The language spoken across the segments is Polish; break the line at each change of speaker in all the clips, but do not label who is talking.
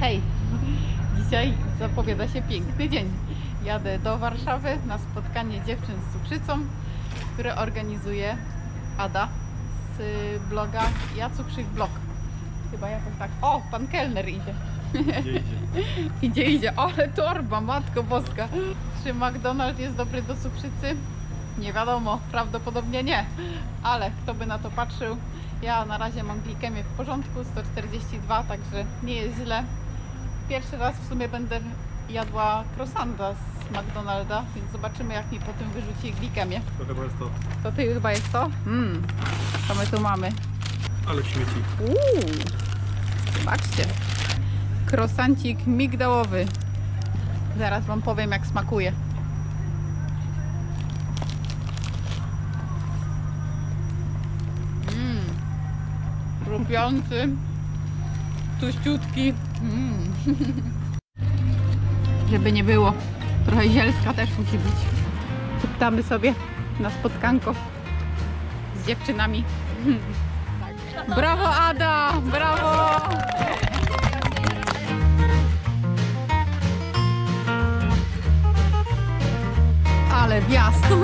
Hej! Dzisiaj zapowiada się piękny dzień. Jadę do Warszawy na spotkanie dziewczyn z cukrzycą, które organizuje Ada z bloga Ja Cukrzyk Blog. Chyba jakoś tak. O, pan kelner idzie.
Gdzie idzie?
Idzie, idzie. Ale torba, matko boska. Czy McDonald's jest dobry do cukrzycy? Nie wiadomo, prawdopodobnie nie. Ale kto by na to patrzył? Ja na razie mam glikemię w porządku, 142, także nie jest źle. Pierwszy raz w sumie będę jadła croissanta z McDonalda, więc zobaczymy jak mi po tym wyrzuci glikemię.
To chyba jest to.
To ty chyba jest to? Mmm, co my tu mamy?
Ale śmieci.
Uuu, zobaczcie. Krosancik migdałowy. Zaraz Wam powiem, jak smakuje. Mmm, chrupiący, tuściutki. Mm. Żeby nie było, trochę zielska też musi być. Tuptamy sobie na spotkanko z dziewczynami. Brawo Ada! Brawo! Ale wjazd!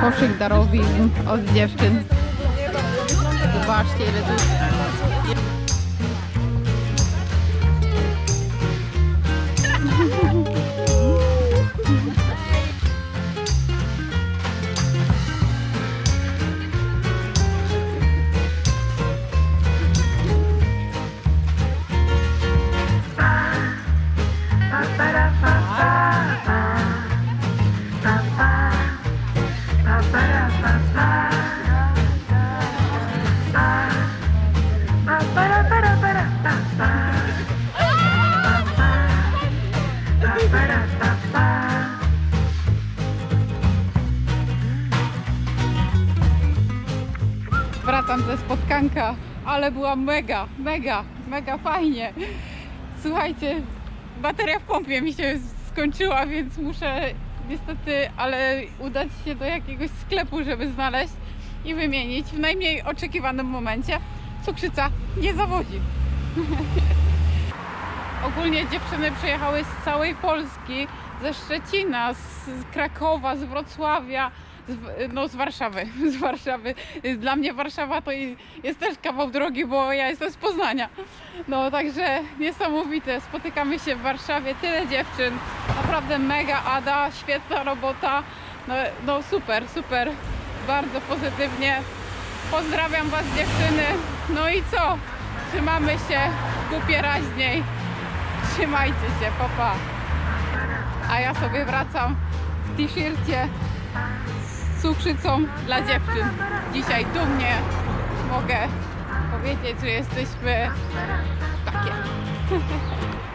Koszyk darowizn od dziewczyn. Zobaczcie ile tu wracam ze spotkanka, ale była mega, mega, mega fajnie. Słuchajcie, bateria w pompie mi się skończyła, więc muszę niestety, ale udać się do jakiegoś sklepu, żeby znaleźć i wymienić w najmniej oczekiwanym momencie. Cukrzyca nie zawodzi. Ogólnie dziewczyny przyjechały z całej Polski, ze Szczecina, z Krakowa, z Wrocławia, z, no z Warszawy, z Warszawy. Dla mnie Warszawa to jest też kawał drogi, bo ja jestem z Poznania. No także niesamowite, spotykamy się w Warszawie, tyle dziewczyn, naprawdę mega Ada, świetna robota, no, no super, super, bardzo pozytywnie. Pozdrawiam Was dziewczyny, no i co? Trzymamy się w kupie raźniej. Trzymajcie się, papa. A ja sobie wracam w t-shircie z cukrzycą dla dziewczyn. Dzisiaj dumnie mogę powiedzieć, że jesteśmy takie.